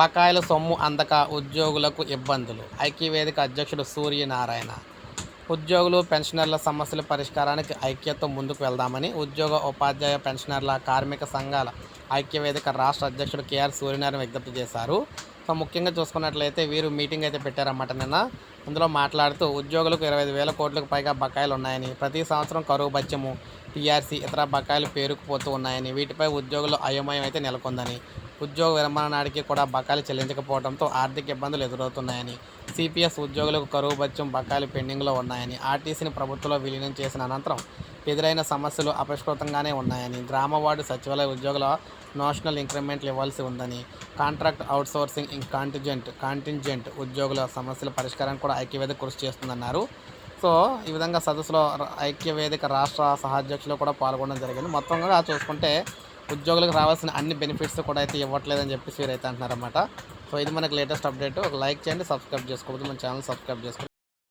బకాయిల సొమ్ము అందక ఉద్యోగులకు ఇబ్బందులు. ఐక్యవేదిక అధ్యక్షుడు సూర్యనారాయణ. ఉద్యోగులు పెన్షనర్ల సమస్యల పరిష్కారానికి ఐక్యతతో ముందుకు వెళ్దామని ఉద్యోగ ఉపాధ్యాయ పెన్షనర్ల కార్మిక సంఘాల ఐక్యవేదిక రాష్ట్ర అధ్యక్షుడు కేఆర్ సూర్యనారాయణ విజ్ఞప్తి చేశారు. సో ముఖ్యంగా చూసుకున్నట్లయితే వీరు మీటింగ్ అయితే పెట్టారన్నమాట నిన్న. అందులో మాట్లాడుతూ ఉద్యోగులకు ఇరవై ఐదు వేల కోట్లకు పైగా బకాయిలు ఉన్నాయని ప్రతి సంవత్సరం కరువు బత్యము టీఆర్సీ ఇతర బకాయిలు పేరుకుపోతూ ఉన్నాయని వీటిపై ఉద్యోగులు అయోమయం అయితే నెలకొందని ఉద్యోగ విరమణ నాటికి కూడా బకాయిలు చెల్లించకపోవడంతో ఆర్థిక ఇబ్బందులు ఎదురవుతున్నాయని సిపిఎస్ ఉద్యోగులకు కరువు బత్యం బకాయిలు పెండింగ్లో ఉన్నాయని ఆర్టీసీని ప్రభుత్వంలో విలీనం చేసిన అనంతరం ఎదురైన సమస్యలు అపరిష్కృతంగానే ఉన్నాయని గ్రామ వార్డు సచివాలయ ఉద్యోగుల నోషనల్ ఇంక్రిమెంట్లు ఇవ్వాల్సి ఉందని కాంట్రాక్ట్ అవుట్సోర్సింగ్ ఇంక్ కాంటిజెంట్ కాంటింజెంట్ ఉద్యోగుల సమస్యల పరిష్కారానికి కూడా ఐక్యవేదిక కృషి చేస్తుందన్నారు. సో ఈ విధంగా సదస్సులో ఐక్యవేదిక రాష్ట్ర సహాధ్యక్షులు కూడా పాల్గొనడం జరిగింది. మొత్తంగా చూసుకుంటే ఉద్యోగులకు రావాల్సిన అన్ని బెనిఫిట్స్ కూడా అయితే ఇవ్వట్లేదని చెప్పేసి వీరైతే అంటున్నారన్నమాట. సో ఇది మనకి లేటెస్ట్ అప్డేట్ ఒక లైక్ చేయండి సబ్స్క్రైబ్ చేసుకోవద్దు. మన ఛానల్ సబ్స్క్రైబ్ చేసుకోండి.